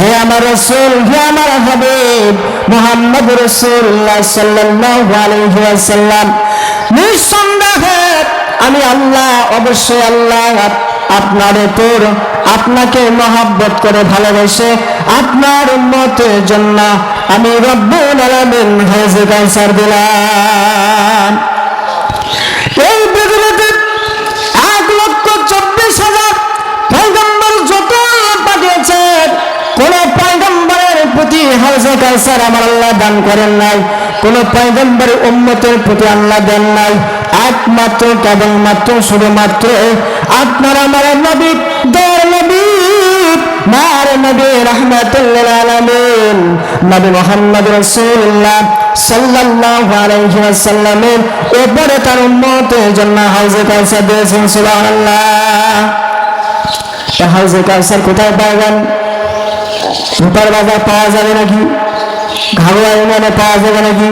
হে আমার রসুল, হে আমার হাবিব, মোহাম্মদ রসুল্লাহ সাল্লাল্লাহু আলাইহি নিঃসন্দেহে আমি আল্লাহ, অবশ্যই আল্লাহ, আপনার তোর আপনাকে মহাব্বত করে ভালোবেসে আপনার উম্মতের জন্য আমি রব্বুল আলামিন হেজে কাউসার দিলাম। কোন পয়গম্বরের প্রতি হাউসে কাউসার আমার আল্লাহ দান করেন নাই। কোন পয়গম্বরের উম্মতের প্রতি আল্লাহ দেন নাই। একমাত্র, কেবলমাত্র, শুধুমাত্র আপনার আমার নবী দর নবী, মার নবী, রহমাতুল্লিল আলামিন, নবী মোহাম্মদ রাসূলুল্লাহ সাল্লাল্লাহু আলাইহি ওয়াসাল্লামের উপরে তার উম্মতের জন্য হাউজে কাউসার দিয়েছেন, সুবহানাল্লাহ। হাউজে কাউসার কোথায় পাবেন রূপার বাজার পাওয়া যাবে নাকি? ঘাগোয়া ইউনিয়নে পাওয়া যাবে নাকি?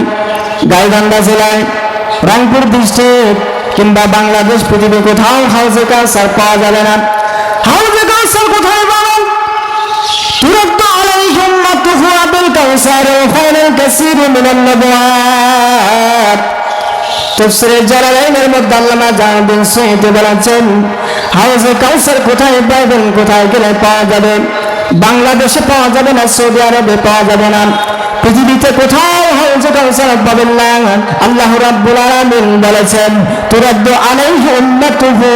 গাইবান্ধা জেলায় রংপুর ডিস্ট্রিক্ট কিংবা বাংলাদেশ পৃথিবী কোথাও হাউজে কালচার পাওয়া যাবে না। হাউজে কালচার কোথায় পাবেন তুরক্ত আলাইহিম মাতুহু আবিল কাউসার ও ফাইনাল কাসির মিনান নবুয়াত তফসিরের জালালাইনের মধ্যে আল্লামা জাহাবিন সৈয়দ বলেছেন হাউজে কাউসার কোথায় পাবেন, কোথায় গেলে পাওয়া যাবেন বাংলাদেশে পাওয়া যাবে না, সৌদি আরবে পাওয়া যাবে না। পৃথিবীতে কোথাও হাউজে কাউসার পাবেন না। আল্লাহ রাব্বুল আলামিন বলেছেন, তুরাদ্দু আলাইহি উম্মাতুহু,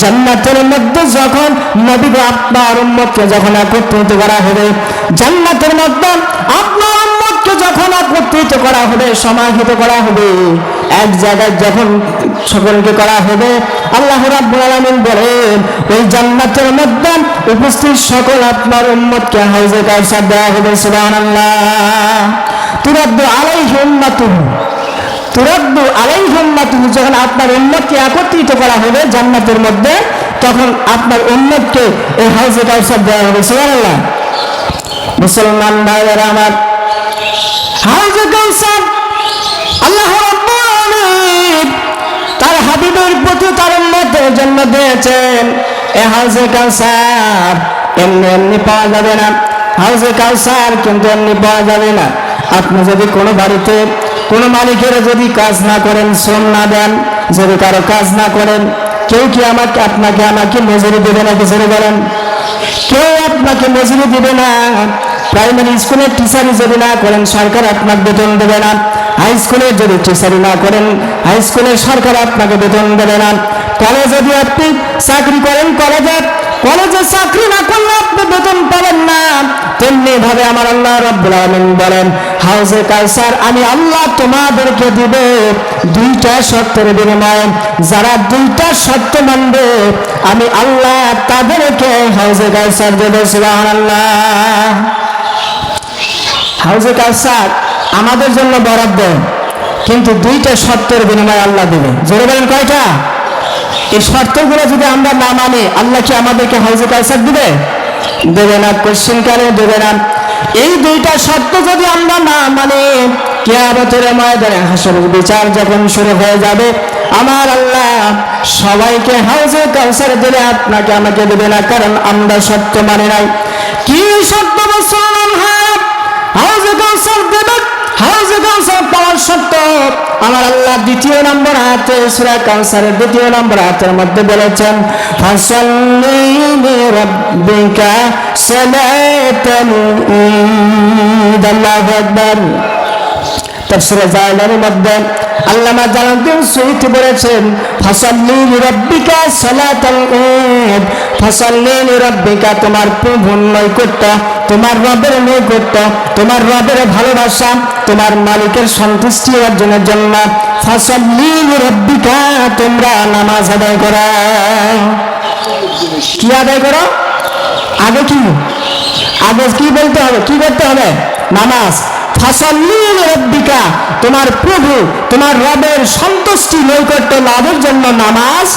জান্নাতের মধ্যে যখন নবী আপনার উম্মতকে যখন একত্রিত করা হবে, জান্নাতের মধ্যে আপনার উম্মতকে যখন একত্রিত করা হবে, সমাহিত করা হবে, এক জায়গায় যখন সকলকে করা হবে। আল্লাহ রাব্বুল আলামিন বলেন ওই জান্নাতের মধ্যে উপস্থিত সকল আপনার উম্মতকে হাউজে কাউসার দেওয়া হবে, সুবহানাল্লাহ। তুরাদ্দু আলাইহি উম্মাতুহু, তুরাদ্দু আলাইহি উম্মাতুহু যখন আপনার উম্মতকে একত্রিত করা হবে জান্নাতের মধ্যে, তখন আপনার উম্মতকে এই হাউজে কাউসার দেওয়া হবে, সুবহানাল্লাহ। মুসলমান ভাইয়েরা আমার, হাউজে কাউসার হাবিবের প্রতি তার উম্মতের জন্য দিয়েছেন। এ হাউজে কাউসার এমনি এমনি পাওয়া যাবে না। হাউজে কাউসার কিন্তু এমনি পাওয়া যাবে না। আপনি যদি কোনো বাড়িতে কোনো মালিকের যদি কাজ না করেন, শ্রম না দেন, যদি কারও কাজ না করেন, কেউ কি আমাকে আপনাকে আমাকে মজুরি দেবে না কিছু বলেন? কেউ আপনাকে মজুরি দিবে না। প্রাইমারি স্কুলের টিচারই যদি না করেন, সরকার আপনাকে বেতন দেবে না। হাই স্কুলে যদি টিচারি না করেন, হাই স্কুলে সরকার আপনাকে বেতন দেবে না। কলেজে যদি আপনি চাকরি করেন, কলেজে কলেজে চাকরি না করলে আপনি বেতন পাবেন না। তেমনি ভাবে আমার আল্লাহ রব্বুল আলামিন বলেন, হাউজে কাউসার, আমি আল্লাহ তোমাদেরকে দিব দুইটা শর্তের বিনিময়ে। যারা দুইটা শর্ত মানবে, আমি আল্লাহ তাদেরকে হাউজে কাউসার দেবো, সুবহানাল্লাহ। হাউজে কাউসার আমাদের জন্য বরাদ্দ কিন্তু দুইটা শর্তের বিনিময়ে আল্লাহ দেবে জোরে বলেন কয়টা? এই শর্তগুলো যদি আমরা না মানি, আল্লাহ কি আমাদেরকে হাউজে কাউসার দিবে? দেবে না কোশ্চেন কেন দেবে না? এই দুইটা শর্ত যদি আমরা না মানে কেয়ামতের ময়দানে হাসরের বিচার যখন শুরু হয়ে যাবে, আমার আল্লাহ সবাইকে হাউজে কাউসার দিলে আপনাকে আমাকে দেবে না, কারণ আমরা সত্য মানে নাই। কি সত্য মুসলমান হাউজে কাউসার দেবে সত্য। আমার আল্লাহ দ্বিতীয় নম্বর কাউসারের দ্বিতীয় নম্বর হাতের মধ্যে বলেছেন লিরাব্বিকা সালাতান আল্লাহু আকবার। তাফসিরে জালালের মধ্যে আল্লামা জালালউদ্দিন সুয়ুতি বলেছেন, ফাসাল্লি লিরাব্বিকা সালাতাল ফাসাল্লি লিরাব্বিকা তোমার প্রভুর নৈকট্য, তোমার রবের নৈকট্য, তোমার রবের ভালোবাসা তোমার মালিকের সন্তুষ্টি অর্জনের জন্য লিরাব্বিকা তোমরা নামাজ আদায় করো। কি আদায় করো? আগে কি? আগে কি বলতে হবে? কি করতে হবে? নামাজ। রব্বিকা, তোমার প্রভু, তোমার রবের সন্তুষ্টি নৈকট্য লাভের জন্য নামাজ,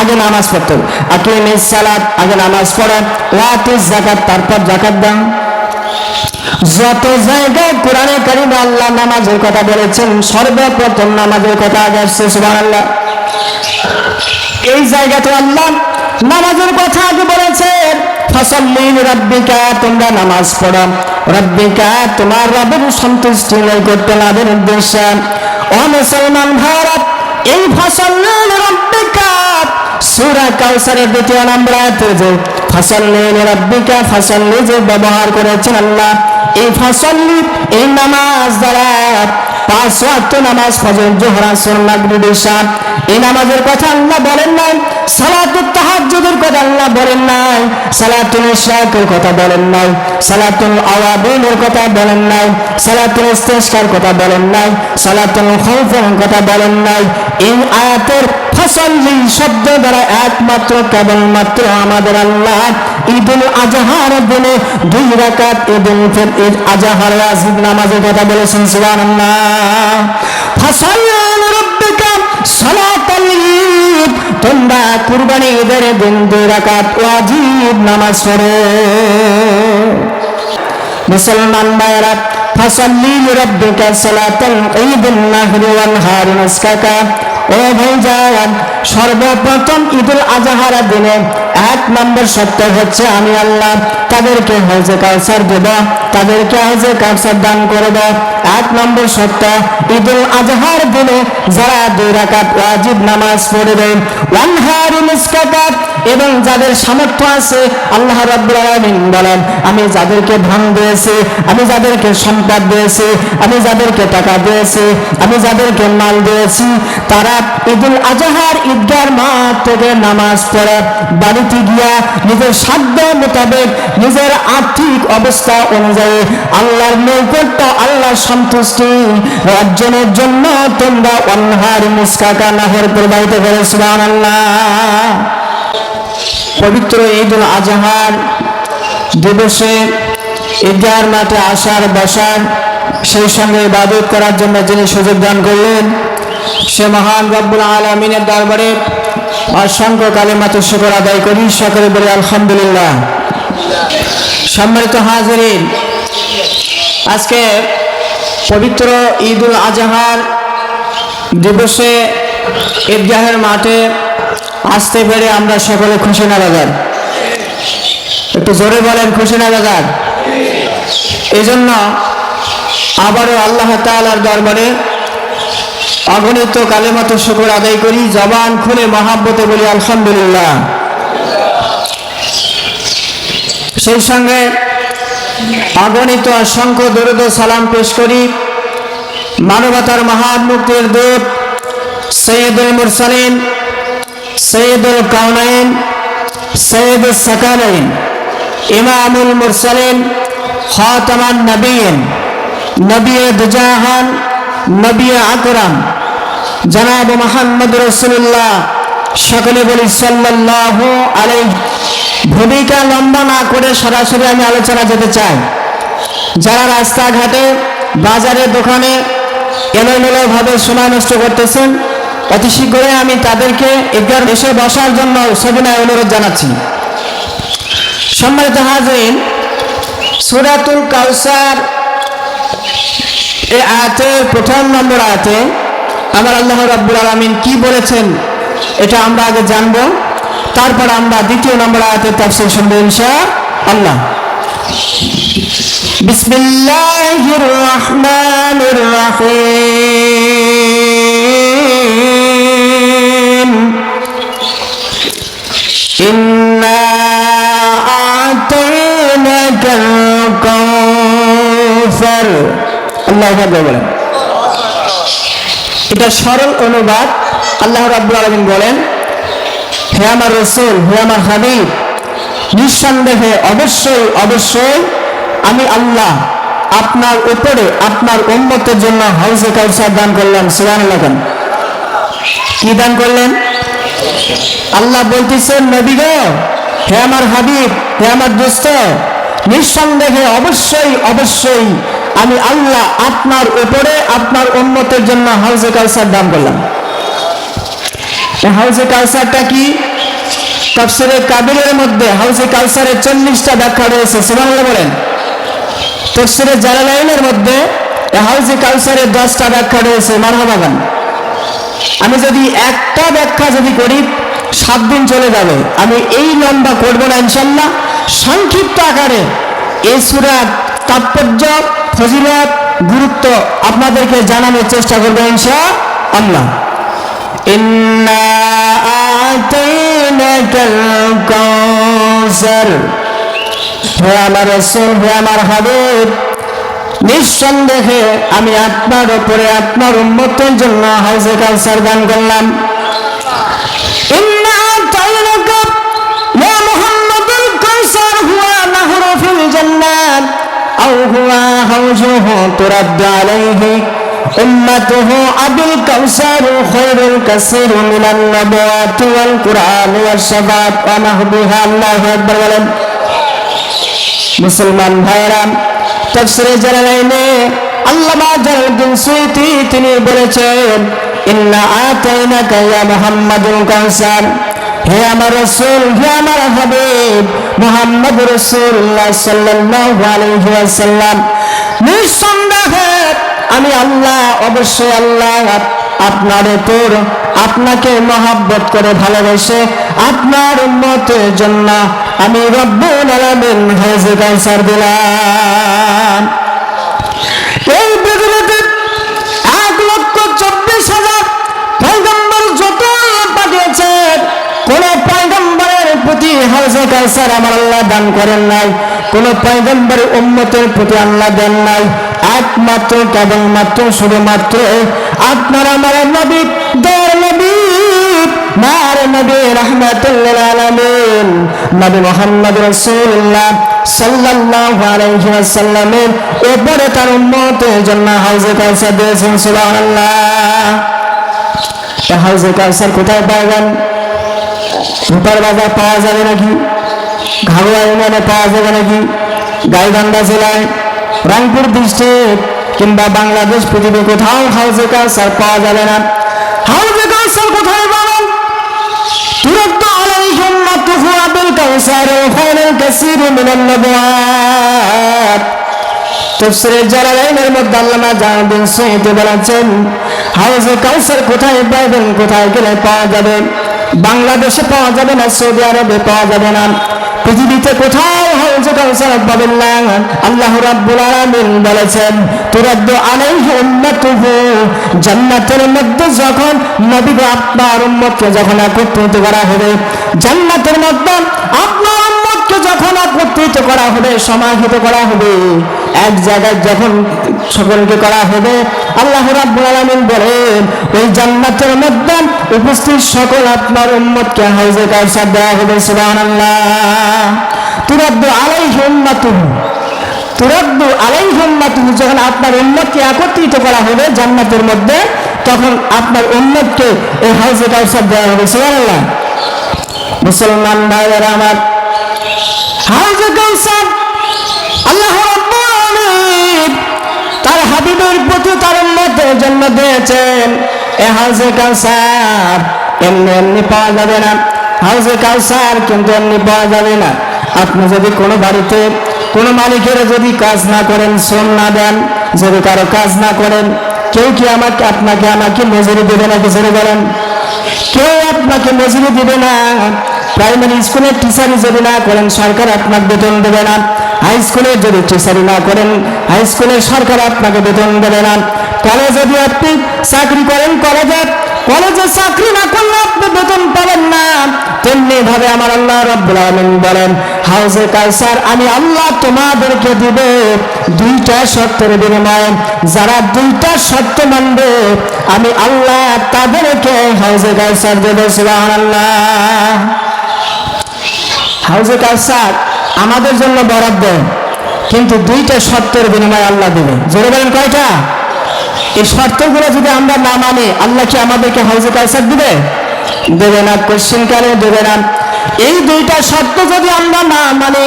আগে নামাজ পড়তে হবে। আকিমিস সালাত, আগে নামাজ পড়া। ওয়াতিস যাকাত, তারপর যাকাত দাও। যত জায়গায় কোরআনে কারিমে আল্লাহ নামাজের কথা বলেছেন, সর্বপ্রথম নামাজের কথা আগে আসছে, সুবহানাল্লাহ। এই জায়গাতে আল্লাহ নামাজের কথা আগে বলেছেন। ফসল্লি রব্বিকা তোমরা নামাজ পড়ো। রব্বিকা, তোমার রবের সন্তুষ্টি লয় করতে লাভের উদ্দেশ্যে। ও মুসলমান ভারত এই ফসল্লি রব্বিকা সুরা কাউসারের দ্বিতীয় নম্বর আয়াতে যে ফসল্লি রব্বিকা ফসল্লি যে ব্যবহার করেছেন আল্লাহ। এই ফসল্লি, এই নামাজ দ্বারা পাঁচ ওয়াক্ত নামাজ ফজর, জোহর, আসর, মাগরিব ইশা এই নামাজের কথা আল্লাহ বলেন নাই, সালাতুত তাহাজ্জুদের কথা আল্লাহ বলেন নাই সালাতুল ইশরাকের কথা বলেন নাই সালাতুল আওয়াবিনের কথা বলেন নাই সালাতুল ইস্তিসকার কথা বলেন নাই সালাতুল খাউফের কথা বলেন নাই। এই আয়াতের ফসল্লি শব্দ দ্বারা একমাত্র, কেবলমাত্র আমাদের আল্লাহ। ঈদুল আজহার দিনে দুই রাকাত ঈদ আজহার নামাজের কথা বলেছেন তোমরা দিন দুই রাকাত নামাজ মুসলমান ভাইরা ফসল্লি রব্বিকা সালাতাল ঈদুল নাহরি ওয়াল হারি, নাসকাকা। সর্বপ্রথম ঈদুল আজহার দিনে এক নম্বর সত্য হচ্ছে আমি আল্লাহ তাদেরকে হজে কাউসার দেব, তাদেরকে হজে কাউসার দান করব এক নম্বর সত্য, ঈদুল আজহার দিনে যারা দুই রাকাত ওয়াজিব নামাজ পড়বে ওয়ানহারু মিসকাকাত এবং যাদের সামর্থ্য আছে, আল্লাহ রাব্বুল আলামিন বলেন, আমি যাদেরকে ধন দিয়েছি, আমি যাদেরকে সম্পদ দিয়েছি, আমি যাদেরকে টাকা দিয়েছি, আমি যাদেরকে মাল দিয়েছি, তারা ঈদুল আজহার ঈদগার মাঠ থেকে নামাজ পড়ে বাড়িতে গিয়া নিজের সাধ্য মোতাবেক নিজের আর্থিক অবস্থা অনুযায়ী আল্লাহর নৈকট্য, আল্লাহর সন্তুষ্টি অর্জনের জন্য তোমরা অন্হার মুস্কাকা নাহর প্রবাহিত করে সুবহানাল্লাহ। পবিত্র ঈদুল আজহার দিবসে ঈদগার মাঠে আসার, বসার, সেই সঙ্গে ইবাদত করার জন্য যিনি সুযোগ দান করলেন, সে মহান রব্বুল আলমিনের দরবারে অসংখ্য কালেমাত শুকর আদায় করি, সকলে বলে আলহামদুলিল্লাহ। সম্মানিত হাজরিন, আজকে পবিত্র ঈদুল আজহার দিবসে ঈদগাহের মাঠে আসতে পেরে আমরা সকলে খুশি না, বাজার। একটু জোরে বলেন, খুশি না, বাজার? এই জন্য আবারও আল্লাহ তালার দরবারে অগণিত কালেমতো শুকর আদায় করি, জবান খুলে মহাব্বতে বলি, আলহামদুলিল্লাহ। সেই সঙ্গে অগণিত অসংখ্য দরুদ সালাম পেশ করি, মানবতার মহান মুক্তির দূত সৈয়দুল মুরসালিন, সৈয়দুল কাউনাইন সৈয়দুল সাকানাইন ইমামুল মুরসালিন, খাতামান নবীন, নবী দুজাহান নবী আকরাম, জনাব মোহাম্মদ রসুল্লাহ সকলে বলি সাল্লাল্লাহু আলাইহি, ভূমিকা লম্বা না করে সরাসরি আমি আলোচনা যেতে চাই। যারা রাস্তাঘাটে, বাজারে, দোকানে এলোমেলো ভাবে সময় নষ্ট করতেছেন, অতি শীঘ্রই আমি তাদেরকে এগার এসে বসার জন্য সবিনয় অনুরোধ জানাচ্ছি। সম্মানিত হাজরিন, সুরাতুল কাউসার এই আয়াতে, প্রথম নম্বর আয়াতে আমার আল্লাহ রাব্বুল আলামিন কি বলেছেন, এটা আমরা আগে জানব। তারপর আমরা দ্বিতীয় নম্বর আয়াতের তাফসীর শুনব ইনশা আল্লাহ বিসমিল্লাহির রহমানির রহিম ইন্না আতাইনাকাল কাউসার। আল্লাহ আকবার বলেন। এটা সরল অনুবাদ, আল্লাহ রাব্বুল আলামিন বলেন, হে আমার রসুল, হে আমার হাবিব, নিঃসন্দেহে অবশ্যই অবশ্যই আমি আল্লাহ আপনার উপরে, আপনার উম্মতের জন্য হাউসে কাউসার দান করলাম। সুবান লাগান কি দান করলেন? আল্লাহ বলতেছেন, নবী গো, হে আমার হাবিব, হে আমার দোস্ত, নিঃসন্দেহে অবশ্যই অবশ্যই আমি আল্লাহ আপনার উপরে, আপনার উন্মতের জন্য হাউজে কাউসার দান করলাম। হাউজে কাউসারটা কি? তফসিরে কাবিলের মধ্যে হাউজে কাউসারের চল্লিশটা ব্যাখ্যা রয়েছে, সুবহানাল্লাহ বলেন। তফসিরে জালালাইনের মধ্যে হাউজে কাউসারের দশটা ব্যাখ্যা রয়েছে মারহাবাগান আমি যদি একটা ব্যাখ্যা যদি করি, সাত দিন চলে যাবে। আমি এই লম্বা করব না ইনশাল্লাহ সংক্ষিপ্ত আকারে এই সুরার তাৎপর্য ফজিলত, গুরুত্ব আপনাদেরকে জানানোর চেষ্টা করব ইনশা আল্লাহ আমার নিঃসন্দেহে আমি আপনার উপরে আপনার উন্মতের জন্য হাউজে কাউসার দান করলাম। মুহাম্মাদুল আও হুয়া হাউজুহু তুরাদ্দু আলাইহি أمته أبي الكوثر خير كثير من النبوات والقرآن والشفاعة ونهبها الله أكبر ولم মুসলমান ভাইরা তফসিরে জালালাইনে আল্লামা জালালউদ্দিন সুয়ুতি তিনি বলেছেন ইন্না আতাইনাকা ইয়া মুহাম্মাদুল কাউসার হে আমার রাসূল হে আমার হাবিব মুহাম্মদ রাসূলুল্লাহ সাল্লাল্লাহু আলাইহি নিঃসন্দেহে আমি আল্লাহ, অবশ্যই আল্লাহ আপনার তোর আপনাকে মহাব্বত করে ভালোবেসে আপনার উন্মতের জন্য আমি রব্বুল দিলাম। এই পৃথিবীতে এক লক্ষ চব্বিশ হাজার যত পাঠিয়েছেন, কোন প্রতি হাউজে আমার আল্লাহ দান করেন নাই। কোন পয়গম্বরের উম্মতের প্রতি আল্লাহ দেন নাই। একমাত্র কেবলমাত্র শুধুমাত্র আপনার আমার নবী দর নবী, মার নবী নবী সাল্লাল্লাহু আলাইহি ওয়াসাল্লামের তার উম্মতের জন্য হাউজে কাউসার দিয়েছেন সুবহানাল্লাহ। হাউজে কাউসার কোথায় পাবেন রূপার বাজার পাওয়া যাবে নাকি? ঘাগুয়া ইউনিয়নে পাওয়া যাবে নাকি? গাইবান্ধা জেলায় রংপুর ডিস্ট্রিক্ট কিংবা বাংলাদেশ পৃথিবী কোথাও হাউজে কালচার পাওয়া যাবে না। হাউজে কালচার কোথায় পাবেন তুরক্ত আলাইহিম মাতুহু আবিল কাউসার ফাইনাল কাসির মিনান নবাত তফসিরের জালালাইনের মধ্যে আল্লামা জাহাবিন সৈয়দ বলেছেন হাউজে কাউসার কোথায় পাবেন, কোথায় গেলে পাওয়া যাবে? বাংলাদেশে পাওয়া যাবে না, সৌদি আরবে পাওয়া যাবে না। পৃথিবীতে কোথাও হাউজে কাউসার পাবেন না আল্লাহ রাব্বুল আলামিন বলেছেন, তুরাদ্দু আলাইহি উম্মাতুহু, জান্নাতের মধ্যে যখন নবী আপনার উম্মতকে যখন একত্রিত করা হবে, জান্নাতের মধ্যে আপনার উম্মতকে যখন একত্রিত করা হবে, সমাহিত করা হবে। এক জায়গায় যখন সকলকে করা হবে, আল্লাহ রাব্বুল আলামিন বলেন, ওই জান্নাতের মধ্যে উপস্থিত সকল আপনার উম্মতকে হাউজে কাউসার দেওয়া হবে, সুবহানাল্লাহ। তুরাদ্দু আলাইহি উম্মাতুহু, তুরাদ্দু আলাইহি উম্মাতুহু যখন আপনার উম্মতকে একত্রিত করা হবে জান্নাতের মধ্যে, তখন আপনার উম্মতকে এই হাউজে কাউসার দেওয়া হবে, সুবহানাল্লাহ। মুসলমান ভাইয়েরা আমার, হাউজে কাউসার, আল্লাহ তার হাবিবের প্রতি তার উম্মতের জন্য দিয়েছেন। এ হাউজে কাউসার, এমনি এমনি পাওয়া যাবে না। হাউজে কাউসার কিন্তু এমনি পাওয়া যাবে না। আপনি যদি কোনো বাড়িতে কোনো মালিকের যদি কাজ না করেন, শ্রম না দেন, যদি কারও কাজ না করেন, কেউ কি আমাকে আপনাকে আমাকে মজুরি দেবে না কিছু বলেন? কেউ আপনাকে মজুরি দিবে না। প্রাইমারি স্কুলের টিচারই যদি না করেন, সরকার আপনাকে বেতন দেবে না। হাই স্কুলের যদি টিচারই না করেন, হাই স্কুলের সরকার আপনাকে বেতন দেবে না। কলেজে যদি আপনি চাকরি করেন, কলেজে কলেজে চাকরি না করলে আপনি বেতন পাবেন না। তেমনি ভাবে আমার আল্লাহ রব্বুল আলামিন বলেন, হাউজে কাউসার, আমি আল্লাহ তোমাদেরকে দিব দুইটা শর্তের বিনিময়ে। যারা দুইটা শর্ত মানবে, আমি আল্লাহ তাদেরকে হাউজে কাউসার দেব, সুবহানাল্লাহ। হাউজে কাউসার, আমাদের জন্য বরাদ্দ কিন্তু দুইটা শর্তের বিনিময়ে আল্লাহ দেবে জোরে বলেন কয়টা? এই শর্তগুলো যদি আমরা না মানি, আল্লাহ কি আমাদেরকে হাউজে কাউসার দিবে? দেবে না কোশ্চিন কালে দেবে না? এই দুইটা শর্ত যদি আমরা না মানে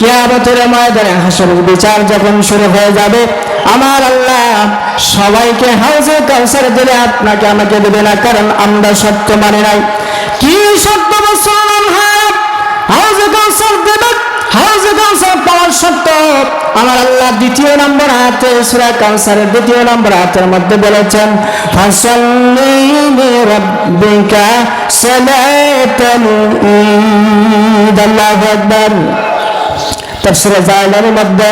কেয়ামতের ময়দানে হাসরের বিচার যখন শুরু হয়ে যাবে, আমার আল্লাহ সবাইকে হাউজে কাউসার দিলে আপনাকে আমাকে দেবে না, কারণ আমরা সত্য মানে নাই। কি সত্য? সত্য আমার আল্লাহ দ্বিতীয় নম্বর হাতে, সূরা কাউসারের দ্বিতীয় নম্বর হাতের মধ্যে বলেছেন লিরাব্বিকা সালাতান আল্লাহু আকবার। তাফসিরে জালালের মধ্যে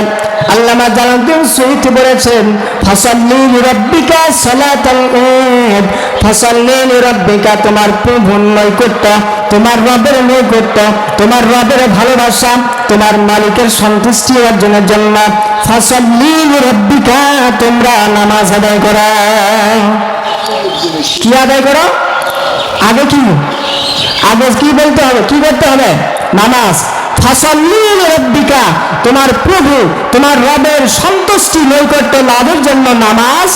আল্লামা জালালউদ্দিন সুয়ুতি বলেছেন, ফাসাল্লি লিরাব্বিকা সালাতাল ঈদ। ফাসাল্লি লিরাব্বিকা তোমার প্রভুর নৈকট্য, তোমার রবের নৈকট্য, তোমার রবের ভালোবাসা তোমার মালিকের সন্তুষ্টি অর্জনের জন্য লিরাব্বিকা তোমরা নামাজ আদায় করো। কি আদায় করো? আগে কি? আগে কি বলতে হবে? কি করতে হবে? নামাজ। ফাসাল্লি রব্বিকা, তোমার প্রভু, তোমার রবের সন্তুষ্টি নৈকট্য লাভের জন্য নামাজ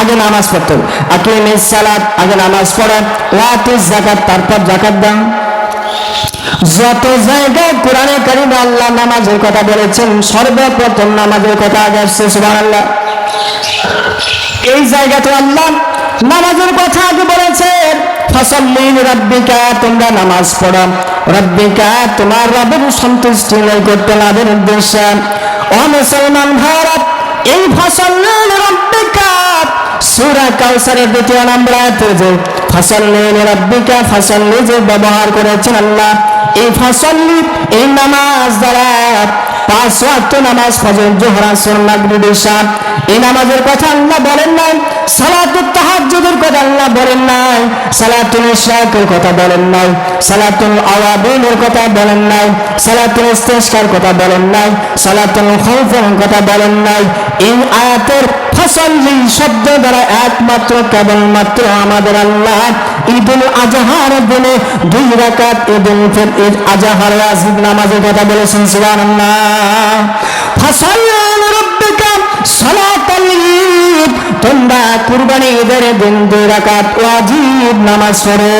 আগে নামাজ পড়তে হবে। আকিমিস সালাত, আগে নামাজ পড়া। ওয়াতিস যাকাত, তারপর যাকাত দাও। যত জায়গায় কোরআনে কারিমে আল্লাহ নামাজের কথা বলেছেন, সর্বপ্রথম নামাজের কথা আগে আসছে, সুবহানাল্লাহ। এই জায়গাতে আল্লাহ নামাজের কথা আগে বলেছেন। ফসল্লিন রব্বিকা তোমরা নামাজ পড়ো। রব্বিকা, তোমার রবের সন্তুষ্টি নৈকট্য লাভের উদ্দেশ্যে। মুসলমান ভারত এই ফসল্লিন রব্বিকা সূরা কাউসারের দ্বিতীয় নম্বর আয়াতে যে ফসল্লিন রব্বিকা ফসল্লি যে ব্যবহার করেছেন আল্লাহ। এই ফসল্লি, এই নামাজ দ্বারা পাঁচ ওয়াক্ত নামাজ ফজর, জোহর মাগরিব ইশা এই নামাজের কথা আল্লাহ বলেন নাই, সালাতুত তাহাজ্জুদের কথা আল্লাহ বলেন নাই সালাতুল ইশরাকের কথা বলেন নাই সালাতুল আওয়াবিনের কথা বলেন নাই সালাতুল ইস্তিসকার কথা বলেন নাই সালাতুল খাউফের কথা বলেন নাই। এই আয়াতের ফসল্লি শব্দ দ্বারা একমাত্র, কেবলমাত্র আমাদের আল্লাহ। ঈদুল আজহার দিনে দুই রাকাত ঈদুল ফিতর ঈদ আজহার ওয়াজিব নামাজের কথা বলেছেন, সুবহানাল্লাহ। ফাসাল্লি রাব্বিকা সালাতাল ঈদ। তোমরা কুরবানি ঈদের দিন দুই রাকাত ওয়াজিব নামাজ পড়ো।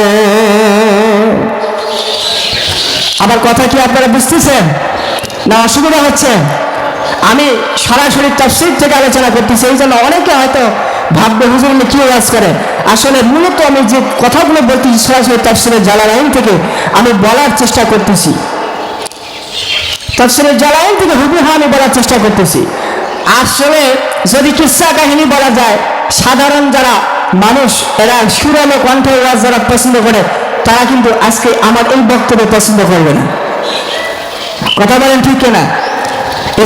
আবার কথা কি আপনারা বুঝতেছেন? না অসুবিধা হচ্ছে? আমি সরাসরি তাফসির থেকে আলোচনা করতেছি এই জন্য অনেকে হয়তো ভাববে, হুজুর কি ওয়াজ করে আসলে মূলত আমি যে কথাগুলো বলতেছি সরাসরি তাফসিরের জালালাইন থেকে আমি বলার চেষ্টা করতেছি। তাফসিরের জালালাইন থেকে হুবহু আমি বলার চেষ্টা করতেছি। আসলে যদি কিসা কাহিনী বলা যায়, সাধারণ যারা মানুষ, এরা সুরালো কণ্ঠ ওয়াজ যারা পছন্দ করে, তারা কিন্তু আজকে আমার এই বক্তব্য পছন্দ করবে না। কথা বলেন ঠিক কিনা?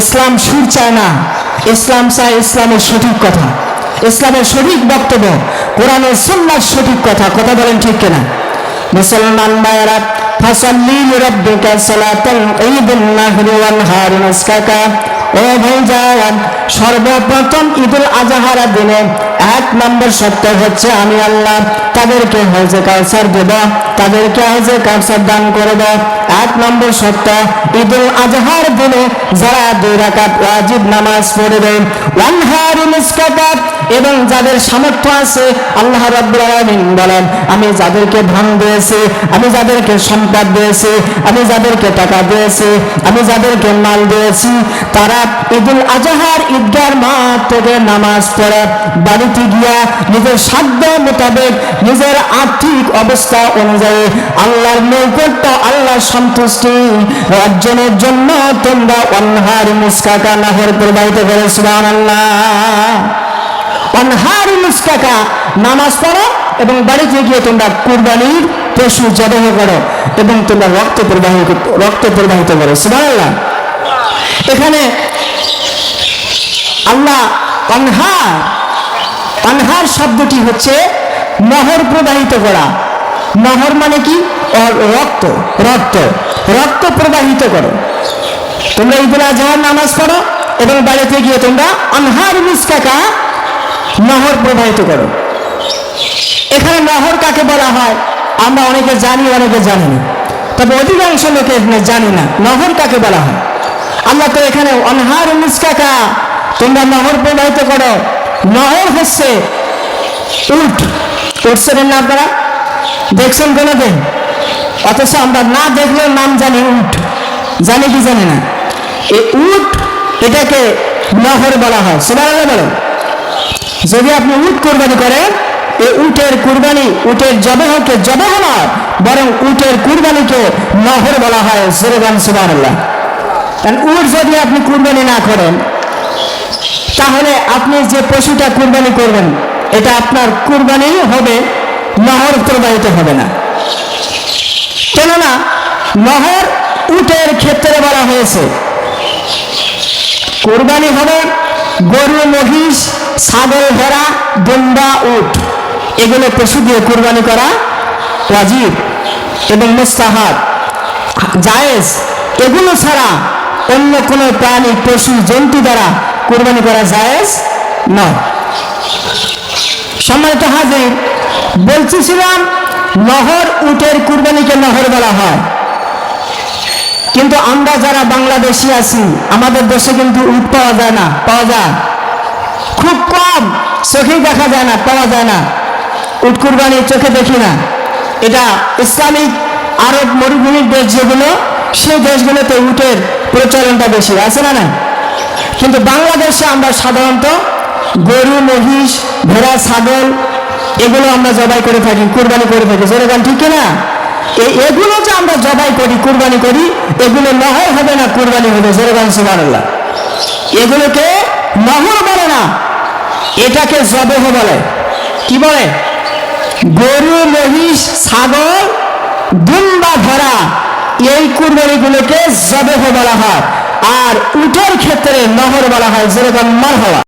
ইসলাম সুর চায় না, ইসলাম চায় ইসলামের সঠিক কথা। ইসলামের সঠিক বক্তব্য, কোরআনের সুন্নার সঠিক কথা কথা বলেন ঠিক কিনা? মুসলমান মায়েরা, ফাসাল্লি লিরাব্বিকা সালাতাল ঈদুন নাহরি ওয়ান হারিনাসকাকা ও ভাইজান, সর্বপ্রথম ঈদুল আজহার দিনে এক নম্বর সত্য হচ্ছে আমি আল্লাহ তাদেরকে হজে কাউসার দেব। তাদেরকে হজে কাউসার দান করব এক নম্বর সত্য ঈদুল আজহার দিনে যারা দুই রাকাত ওয়াজিব নামাজ পড়বে ওয়ান হারিনাসকাকা এবং যাদের সামর্থ্য আছে, আল্লাহ রাব্বুল আলামিন বলেন, আমি যাদেরকে ধন দিয়েছি, আমি যাদেরকে সম্পদ দিয়েছি, আমি যাদেরকে টাকা দিয়েছি, আমি যাদেরকে মাল দিয়েছি, তারা ঈদুল আজহার ঈদগার মাঠ থেকে নামাজ পড়ে, বাড়িতে গিয়া নিজের সাধ্য মোতাবেক নিজের আর্থিক অবস্থা অনুযায়ী আল্লাহর নৈকট্য আল্লাহর সন্তুষ্টি। অর্জনের জন্য তোমরা অনহার মুস্কাকা নাহর প্রবাহিত করে সুবহানাল্লাহ। অনহার মুস্কাকা, নামাজ পড়ো এবং বাড়িতে গিয়ে তোমরা কুরবানির পশু জবাহ করো এবং তোমরা রক্ত প্রবাহিত রক্ত প্রবাহিত করো, সুবহানাল্লাহ। এখানে আল্লাহ অনহার অনহার শব্দটি হচ্ছে নহর প্রবাহিত করা। নহর মানে কি? রক্ত রক্ত রক্ত প্রবাহিত করো। তোমরা ঈদুল আজহার নামাজ পড়ো এবং বাড়িতে গিয়ে তোমরা অনহার মুস্কাকা নহর প্রবাহিত করো। এখানে নহর কাকে বলা হয়? আমরা অনেকে জানি অনেকে জানি না। তবে অধিকাংশ লোকে এখানে জানি না নহর কাকে বলা হয়। আমরা তো এখানে অনহার মুস্কাকা তোমরা নহর প্রবাহিত করো। নহর হচ্ছে উঠ উঠছেন না আপনারা? দেখছেন কোনোদিন অথচ আমরা না দেখলেও নাম জানি উঠ জানি কি জানি না। এই উট, এটাকে নহর বলা হয়। সবাই বলেন। যদি আপনি উট কোরবানি করেন, এই উটের কুরবানি উটের জবাহকে জবাহ নয়, বরং উটের কুরবানিকে নহর বলা হয়। সুরেগান সুবহানাল্লাহ। কারণ উট যদি আপনি কুরবানি না করেন, তাহলে আপনি যে পশুটা কুরবানি করবেন, এটা আপনার কুরবানি হবে। নহর প্রবাহিত হবে না। কেননা, নহর উটের ক্ষেত্রে বলা হয়েছে, কোরবানি হবে গরু, মহিষ, ছাগল, ভেড়া দুম্বা উট। এগুলো পশু দিয়ে কোরবানি করা ওয়াজিব এবং মুস্তাহাব। জায়েজ। এগুলো ছাড়া অন্য কোনো প্রাণী, পশু, জন্তু দ্বারা কোরবানি করা জায়েজ নয়। সম্মানিত হাজির বলতেছিলাম নহর উটের কুরবানিকে নহর বলা হয়। কিন্তু আমরা যারা বাংলাদেশি আছি, আমাদের দেশে কিন্তু উট পাওয়া যায় না, পাওয়া যায়। খুব কম চোখেই দেখা যায় না, পাওয়া যায় না। উট কুরবানি চোখে দেখি না। এটা ইসলামিক আরব মরুভূমির দেশ যেগুলো, সেই দেশগুলোতে উটের প্রচলনটা বেশি, আছে না না কিন্তু বাংলাদেশে আমরা সাধারণত গরু, মহিষ, ভেড়া, ছাগল এগুলো আমরা জবাই করে থাকি, কুরবানি করে থাকি। যেরকম ঠিক না এগুলো যে আমরা জবাই করি, কুরবানি করি, এগুলো নহর হবে না, কুরবানি হবে। যেরকম সুবহানাল্লাহ। এগুলোকে নহর বলে না, এটাকে জবেহ বলে। কি বলে? গরু, মহিষ, ছাগল, দুম্বা, ভরা, এই কুরবানিগুলোকে জবেহ বলা হয়। আর উটের ক্ষেত্রে নহর বলা হয় যেরকম মার হওয়া